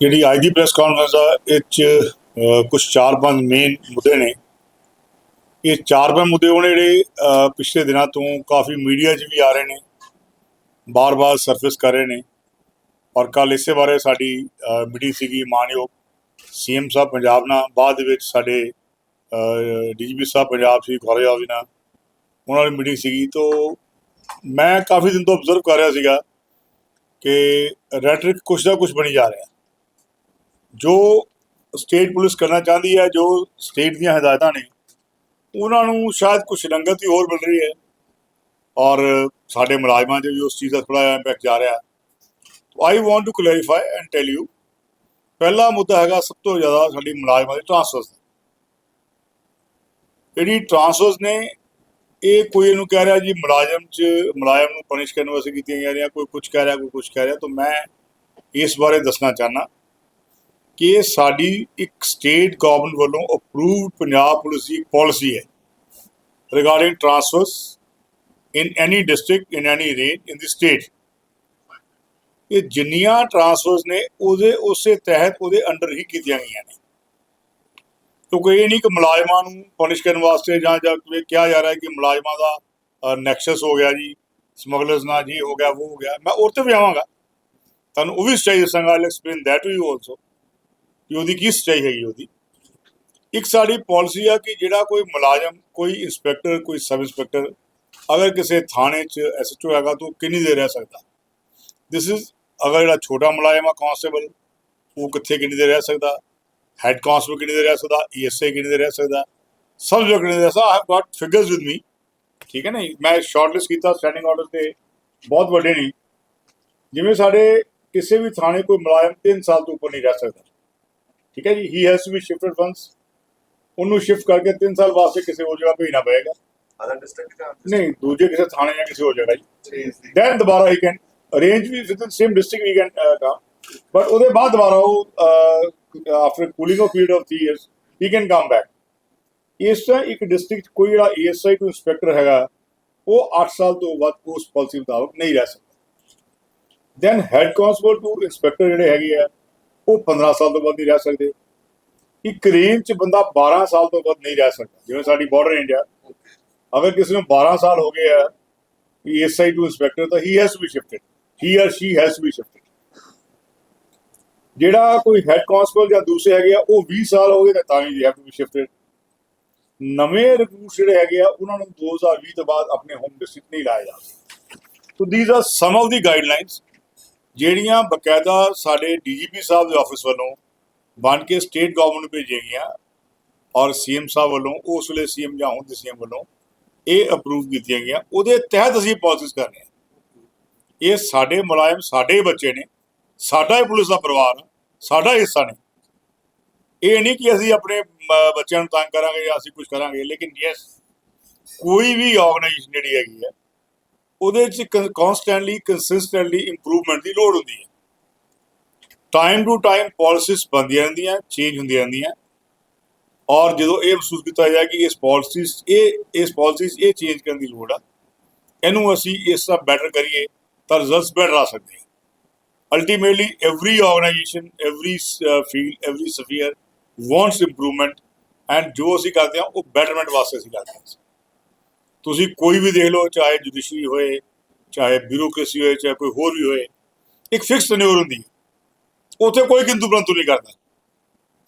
ਜਿਹੜੀ ਅੱਜ ਦੀ press conference ਆ, ਇਹ ਚ ਕੁਝ ਚਾਰ ਪੰਜ ਮੇਨ ਮੁੱਦੇ ਨੇ। ਇਹ ਚਾਰ ਪੰਜ ਮੁੱਦੇ ਉਹ ਜਿਹੜੇ ਪਿਛਲੇ ਦਿਨਾਂ ਤੋਂ ਕਾਫੀ ਮੀਡੀਆ 'ਚ ਵੀ ਆ ਰਹੇ ਨੇ, ਬਾਰ-ਬਾਰ ਸਰਫੇਸ ਕਰ ਰਹੇ ਨੇ। ਔਰ ਕੱਲ ਇਸੇ ਬਾਰੇ ਸਾਡੀ ਮੀਟਿੰਗ ਸੀਗੀ ਮਾਨਯੋਗ ਸੀਐਮ ਸਾਹਿਬ ਪੰਜਾਬ ਨਾਲ। ਬਾਅਦ ਦੇ ਵਿੱਚ ਸਾਡੇ ਡੀਜੀਪੀ ਸਾਹਿਬ ਪੰਜਾਬ ਸੀ ਕਾਲਜ ਆਫ ਨਾਲ ਉਹਨਾਂ ਦੀ ਮੀਟਿੰਗ ਸੀਗੀ। ਤੋਂ ਮੈਂ ਕਾਫੀ ਦਿਨ ਤੋਂ ਅਬਜ਼ਰਵ ਕਰ ਰਿਹਾ ਸੀਗਾ ਕਿ ਰੈਟਰਿਕ ਕੁਛ ਨਾ ਕੁਛ ਬਣੀ ਜਾ ਰਿਹਾ। ਜੋ ਸਟੇਟ ਪੁਲਿਸ ਕਰਨਾ ਚਾਹੁੰਦੀ ਹੈ, ਜੋ ਸਟੇਟ ਦੀਆਂ ਹਦਾਇਤਾਂ ਨੇ, ਉਹਨਾਂ ਨੂੰ ਸ਼ਾਇਦ ਕੁਛ ਰੰਗਤ ਹੀ ਹੋਰ ਮਿਲ ਰਹੀ ਹੈ। ਔਰ ਸਾਡੇ ਮੁਲਾਜ਼ਮਾਂ 'ਚ ਵੀ ਉਸ ਚੀਜ਼ ਦਾ ਥੋੜਾ ਜਿਹਾ ਇੰਪੈਕਟ ਜਾ ਰਿਹਾ। I want to clarify and tell you ਪਹਿਲਾ ਮੁੱਦਾ ਹੈਗਾ ਸਭ ਤੋਂ ਜ਼ਿਆਦਾ ਸਾਡੀ ਮੁਲਾਜ਼ਮਾਂ ਦੇ ਟ੍ਰਾਂਸਫਰਸ ਜਿਹੜੀ ਟ੍ਰਾਂਸਫਰਸ ਨੇ, ਇਹ ਕੋਈ ਇਹਨੂੰ ਕਹਿ ਰਿਹਾ ਜੀ ਮੁਲਾਜ਼ਮ 'ਚ, ਮੁਲਾਜ਼ਮ ਨੂੰ ਪਨਿਸ਼ ਕਰਨ ਵਾਸਤੇ ਕੀਤੀਆਂ ਜਾ ਰਹੀਆਂ, ਕੋਈ ਕੁਝ ਕਹਿ ਰਿਹਾ, ਕੋਈ ਕੁਝ ਕਹਿ ਰਿਹਾ, ਤਾਂ ਮੈਂ ਇਸ ਬਾਰੇ ਦੱਸਣਾ ਚਾਹਨਾ ਕਿ ਸਾਡੀ ਇੱਕ ਸਟੇਟ ਗਵਰਨਮੈਂਟ ਵੱਲੋਂ ਅਪਰੂਵਡ ਪੰਜਾਬ ਪੁਲਿਸ ਦੀ ਪਾਲਿਸੀ ਹੈ regarding transfers in any district in any range in the state ਇਹ ਜਿੰਨੀਆਂ ਟ੍ਰਾਂਸਫਰਸ ਨੇ, ਉਹਦੇ, ਉਸੇ ਤਹਿਤ ਉਹਦੇ ਅੰਡਰ ਹੀ ਕੀਤੀਆਂ ਗਈਆਂ ਨੇ। ਕਿਉਂਕਿ ਇਹ ਨਹੀਂ ਕਿ ਮੁਲਾਜ਼ਮਾਂ ਨੂੰ ਪਨਿਸ਼ ਕਰਨ ਵਾਸਤੇ ਜਾਂ ਜਾਂ ਕਿਹਾ ਜਾ ਰਿਹਾ ਹੈ ਕਿ ਮੁਲਾਜ਼ਮਾਂ ਦਾ ਨੈਕਸਸ ਹੋ ਗਿਆ ਜੀ ਸਮਗਲਰਸ ਨਾਲ ਜੀ ਹੋ ਗਿਆ, ਉਹ ਹੋ ਗਿਆ। ਮੈਂ ਉਹ ਤੇ ਵੀ ਆਵਾਂਗਾ। ਤੁਹਾਨੂੰ ਉਹ ਵੀ ਸਟੇਜ ਦੱਸਾਂਗਾ explain that to you also ਕਿ ਉਹਦੀ ਕੀ ਸਟੇਜ ਹੈਗੀ ਉਹਦੀ। ਇੱਕ ਸਾਡੀ ਪਾਲਿਸੀ ਆ ਕਿ ਜਿਹੜਾ ਕੋਈ ਮੁਲਾਜ਼ਮ, ਕੋਈ ਇੰਸਪੈਕਟਰ, ਕੋਈ ਸਬ ਇੰਸਪੈਕਟਰ ਅਗਰ ਕਿਸੇ ਥਾਣੇ 'ਚ ਐਸਐਚਓ ਹੈਗਾ ਤਾਂ ਉਹ ਕਿੰਨੀ ਦੇਰ ਰਹਿ ਸਕਦਾ। ਦਿਸ ਇਜ਼ ਅਗਰ ਜਿਹੜਾ ਛੋਟਾ ਮੁਲਾਜ਼ਮ ਆ ਕਾਂਸਟੇਬਲ ਉਹ ਕਿੱਥੇ ਕਿੰਨੀ ਦੇਰ ਰਹਿ ਸਕਦਾ? ਹੈੱਡ ਕਾਂਸਟੇਬਲ ਕਿੰਨੀ ਦੇਰ ਰਹਿ ਸਕਦਾ? ਈਐਸਆਈ ਕਿੰਨੀ ਦੇਰ ਰਹਿ ਸਕਦਾ? ਸਬ ਜੋ ਕਿੰਨੀ ਦੇਰ ਰਹਿ ਸਕਦਾ। I have got figures with me ਠੀਕ ਹੈ ਨਾ ਜੀ? ਮੈਂ ਸ਼ਾਰਟਲਿਸਟ ਕੀਤਾ ਸਟੈਂਡਿੰਗ ਆਰਡਰ ਤੇ। ਬਹੁਤ ਵੱਡੇ ਨਹੀਂ ਜਿਵੇਂ ਸਾਡੇ ਕਿਸੇ ਵੀ ਥਾਣੇ ਕੋਈ ਮੁਲਾਜ਼ਮ 3 ਸਾਲ ਤੋਂ ਉੱਪਰ ਨਹੀਂ ਰਹਿ ਸਕਦਾ। ਠੀਕ ਹੈ ਜੀ? He has to be shifted once ਉਹਨੂੰ ਸ਼ਿਫਟ ਕਰਕੇ 3 ਸਾਲ ਵਾਸਤੇ ਕਿਸੇ ਹੋਰ ਜਗ੍ਹਾ ਭੇਜਣਾ ਪਏਗਾ। Other district का ਨਹੀਂ ਦੂਜੇ ਕਿਸੇ ਥਾਣੇ ਜਾਂ ਕਿਸੇ ਹੋਰ ਜਗ੍ਹਾ ਜੀ. ਦੈਨ ਦੁਬਾਰਾ he can arrange we with same district we can come but ਉਹਦੇ ਬਾਅਦ ਦੁਬਾਰਾ ਉਹ after cooling off period of 3 years he can come back ਇਸ ਤਰ੍ਹਾਂ ਇੱਕ ਡਿਸਟ੍ਰਿਕਟ ਕੋਈ ਜਿਹੜਾ ਏਐਸਆਈ ਤੋਂ ਇੰਸਪੈਕਟਰ ਹੈਗਾ ਉਹ 8 ਸਾਲ ਤੋਂ ਵੱਧ ਉਸ ਪਾਲਿਸੀ ਮੁਤਾਬਕ ਨਹੀਂ ਰਹਿ ਸਕਦਾ। Then head constable to inspector ਜਿਹੜੇ ਹੈਗੇ ਆ ਉਹ 15 ਸਾਲ ਤੋਂ ਵੱਧ ਨਹੀਂ ਰਹਿ ਸਕਦੇ। ਇੱਕ ਰੇਂਜ ਚ ਬੰਦਾ 12 ਸਾਲ ਤੋਂ ਵੱਧ ਨਹੀਂ ਰਹਿ ਸਕਦਾ, ਜਿਵੇਂ ਸਾਡੀ ਬਾਰਡਰ ਰੇਂਜ ਆ ਅਗਰ ਕਿਸੇ ਨੂੰ 12 ਸਾਲ ਹੋ ਗਏ ਆ ਏਐਸਆਈ ਟੂ ਇੰਸਪੈਕਟਰ ਤਾਂ he has to shifted he or she has to shifted ਜਿਹੜਾ ਕੋਈ ਹੈਡ ਕਾਂਸਟੇਬਲ ਜਾਂ ਦੂਸਰੇ ਹੈਗੇ ਆ, ਉਹ 20 ਸਾਲ ਹੋ ਗਏ ਤਾਂ ਤਾਂ we have to be shifted ਨਵੇਂ ਰਿਕਰੂਟ ਜਿਹੜੇ ਹੈਗੇ ਆ, ਉਹਨਾਂ ਨੂੰ 2020 ਤੋਂ ਬਾਅਦ ਆਪਣੇ ਹੋਮ ਡਿਸਟ੍ਰਿਕਟ ਨਹੀਂ ਲਾਇਆ ਜਾ ਸਕਦਾ। So these are some of the guidelines ਜਿਹੜੀਆਂ ਬਕਾਇਦਾ ਸਾਡੇ ਡੀਜੀਪੀ ਸਾਹਿਬ ਦੇ ਆਫਿਸ ਵੱਲੋਂ ਬਣ ਕੇ ਸਟੇਟ ਗਵਰਨਮੈਂਟ ਨੂੰ ਭੇਜੀਆਂ ਗਈਆਂ ਔਰ ਸੀਐਮ ਸਾਹਿਬ ਵੱਲੋਂ, ਉਸ ਵੇਲੇ ਸੀਐਮ ਜਾਂ ਹੁਣ ਦੇ ਸੀਐਮ ਵੱਲੋਂ ਇਹ ਅਪਰੂਵ ਕੀਤੀਆਂ ਗਈਆਂ। ਉਹਦੇ ਤਹਿਤ ਅਸੀਂ ਪਾਲਿਸੀਜ਼ ਕਰ ਰਹੇ ਹਾਂ। ਇਹ ਸਾਡੇ ਮੁਲਾਜ਼ਮ, ਸਾਡੇ ਬੱਚੇ ਨੇ, ਸਾਡਾ ਹੀ ਪੁਲਿਸ ਦਾ ਪਰਿਵਾਰ ਸਾਡਾ ਹਿੱਸਾ ਨੇ ਇਹ ਨਹੀਂ ਕਿ ਅਸੀਂ ਆਪਣੇ ਬੱਚਿਆਂ ਨੂੰ ਤੰਗ ਕਰਾਂਗੇ ਜਾਂ ਅਸੀਂ ਕੁਝ ਕਰਾਂਗੇ, ਲੇਕਿਨ ਯੈਸ ਕੋਈ ਵੀ ਆਰਗੇਨਾਈਜੇਸ਼ਨ ਜਿਹੜੀ ਹੈਗੀ ਹੈ ਉਹਦੇ ਚ ਕਨਸਟੈਂਟਲੀ ਕੰਸਿਸਟੈਂਟਲੀ ਇੰਪਰੂਵਮੈਂਟ ਦੀ ਲੋੜ ਹੁੰਦੀ ਹੈ। ਟਾਈਮ ਟੂ ਟਾਈਮ ਪਾਲਿਸੀਜ਼ ਬਣਦੀਆਂ ਰਹਿੰਦੀਆਂ ਚੇਂਜ ਹੁੰਦੀਆਂ ਰਹਿੰਦੀਆਂ। ਔਰ ਜਦੋਂ ਇਹ ਮਹਿਸੂਸ ਕੀਤਾ ਜਾਏ ਕਿ ਇਸ ਪਾਲਿਸੀਜ਼ ਇਹ, ਇਸ ਪਾਲਿਸੀਜ਼ ਇਹ ਚੇਂਜ ਕਰਨ ਦੀ ਲੋੜ ਆ, ਇਹਨੂੰ ਅਸੀਂ ਇਸ ਤਰ੍ਹਾਂ ਬੈਟਰ ਕਰੀਏ ਤਾਂ ਰਿਜ਼ਲਟਸ ਬੈਟਰ ਆ ਸਕਦੇ ਆ ultimately every organization every field every sphere wants improvement and ਜੋ ਅਸੀਂ ਕਰਦੇ ਹਾਂ, ਉਹ ਬੈਟਰਮੈਂਟ ਵਾਸਤੇ ਅਸੀਂ ਕਰਦੇ ਹਾਂ। ਤੁਸੀਂ ਕੋਈ ਵੀ ਦੇਖ ਲਓ, ਚਾਹੇ ਜੁਡੀਸ਼ਰੀ ਹੋਏ, ਚਾਹੇ ਬਿਊਰੋਕ੍ਰੇਸੀ ਹੋਏ, ਚਾਹੇ ਕੋਈ ਹੋਰ ਵੀ ਹੋਏ, ਇੱਕ ਫਿਕਸ ਟੈਨਿਓਰ ਹੁੰਦੀ ਹੈ। ਉੱਥੇ ਕੋਈ ਕਿੰਤੂ ਪਰੰਤੂ ਨਹੀਂ ਕਰਦਾ।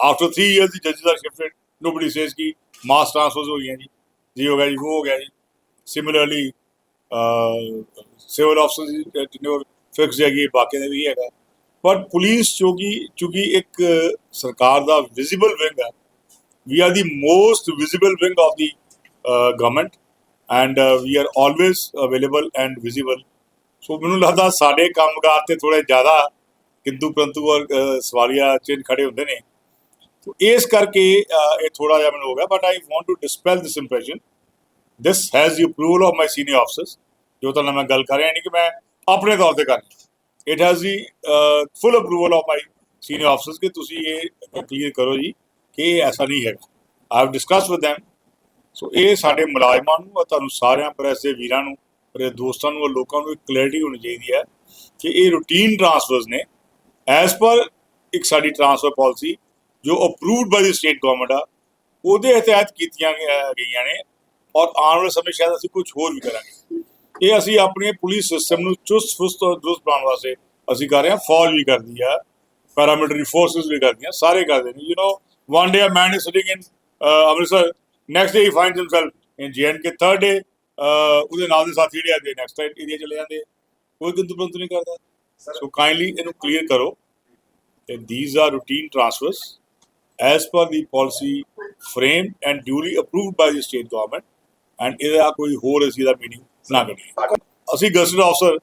ਆਫਟਰ 3 ਇਅਰਸ ਦੀ ਜੱਜਸ ਆਰ ਸ਼ਿਫਟਡ ਨੋਬਡੀ ਸੇਜ਼ ਕਿ ਮਾਸ ਟ੍ਰਾਂਸਫਰਸ ਹੋ ਗਈਆਂ ਜੀ ਜੀ ਹੋ ਗਿਆ ਜੀ, ਉਹ ਹੋ ਗਿਆ ਜੀ। ਸਿਮਿਲਰਲੀ ਸਿਵਲ ਆਫਸਰ ਦੀ ਟੈਨਿਓਰ ਫਿਕਸ ਹੈਗੀ ਬਾਕੀ ਦਾ ਵੀ ਹੈਗਾ। ਪਰ ਪੁਲਿਸ ਚੋਗੀ ਚੂੰਕਿ ਇੱਕ ਸਰਕਾਰ ਦਾ ਵਿਜ਼ੀਬਲ ਵਿੰਗ ਹੈ we are the most visible wing of the government and we are always available and visible so ਮੈਨੂੰ ਲੱਗਦਾ ਸਾਡੇ ਕੰਮਕਾਰ ਤੇ ਥੋੜੇ ਜ਼ਿਆਦਾ ਕਿੰਦੂ ਪਰੰਤੂ ਔਰ ਅਹ, ਸਵਾਲੀਆ ਚਿੰਨ ਖੜੇ ਹੁੰਦੇ ਨੇ। ਸੋ ਇਸ ਕਰਕੇ ਇਹ ਥੋੜਾ ਜਿਹਾ ਮੈਨੂੰ ਹੋ ਗਿਆ but I want to dispel this impression this has the approval of my senior officers ਜੋ ਤਾਂ ਮੈਂ ਗੱਲ ਕਰ ਰਿਹਾ ਯਾਨੀ ਕਿ ਮੈਂ ਆਪਣੇ ਤੌਰ ਤੇ ਕਰ ਰਿਹਾ। It has the full approval of my senior officers ਕਿ ਤੁਸੀਂ ਇਹ ਕਲੀਅਰ ਕਰੋ ਜੀ ਕਿ ਐਸਾ ਨਹੀਂ ਹੈਗਾ। I have discuss with them so ਇਹ ਸਾਡੇ ਮੁਲਾਜ਼ਮਾਂ ਨੂੰ ਔਰ ਤੁਹਾਨੂੰ ਸਾਰਿਆਂ ਪ੍ਰੈਸ ਦੇ ਵੀਰਾਂ ਨੂੰ ਮੇਰੇ ਦੋਸਤਾਂ ਨੂੰ ਔਰ ਲੋਕਾਂ ਨੂੰ ਇੱਕ ਕਲੈਰਿਟੀ ਹੋਣੀ ਚਾਹੀਦੀ ਹੈ ਕਿ ਇਹ ਰੂਟੀਨ ਟ੍ਰਾਂਸਫਰਸ ਨੇ। ਐਸ ਪਰ ਇੱਕ ਸਾਡੀ ਟ੍ਰਾਂਸਫਰ ਪਾਲਿਸੀ ਜੋ approved by the state government ਆ, ਉਹਦੇ ਤਹਿਤ ਕੀਤੀਆਂ ਗਈਆਂ ਨੇ ਔਰ ਆਉਣ ਵਾਲੇ ਸਮੇਂ ਸ਼ਾਇਦ ਅਸੀਂ ਕੁਝ ਹੋਰ ਵੀ ਕਰਾਂਗੇ। ਇਹ ਅਸੀਂ ਆਪਣੇ ਪੁਲਿਸ ਸਿਸਟਮ ਨੂੰ ਚੁਸਤ ਫੁਸਤ ਔਰ ਦਰੁਸਤ ਬਣਾਉਣ ਵਾਸਤੇ ਅਸੀਂ ਕਰ ਰਹੇ ਹਾਂ। ਫੌਜ ਵੀ ਕਰਦੀ ਆ ਪੈਰਾਮਿਲਟਰੀ ਫੋਰਸਸ ਵੀ ਕਰਦੀਆਂ, ਸਾਰੇ ਕਰਦੇ ਨੇ। You know one day a man is sitting in Amritsar next day he finds himself in K third day ਉਹਦੇ ਨਾਲ ਦੇ ਸਾਥੀ ਜਿਹੜੇ ਆਦੇ ਨੈਕਸਟ ਏਰੀਆ ਚਲੇ ਜਾਂਦੇ ਕੋਈ ਕਿੰਤੂ ਪਰੰਤੂ ਨਹੀਂ ਕਰਦਾ। ਸੋ ਕਾਈਂਡਲੀ ਇਹਨੂੰ ਕਲੀਅਰ ਕਰੋ ਤੇ these are routine transfers as per the policy framed and duly approved by the state government and ਇਹਦਾ ਕੋਈ ਹੋਰ ਅਸੀਂ ਦਾ ਮੀਨਿੰਗ ਨਾ ਕਰੀਏ ਅਸੀਂ ਗਸਟਡ ਅਫਸਰ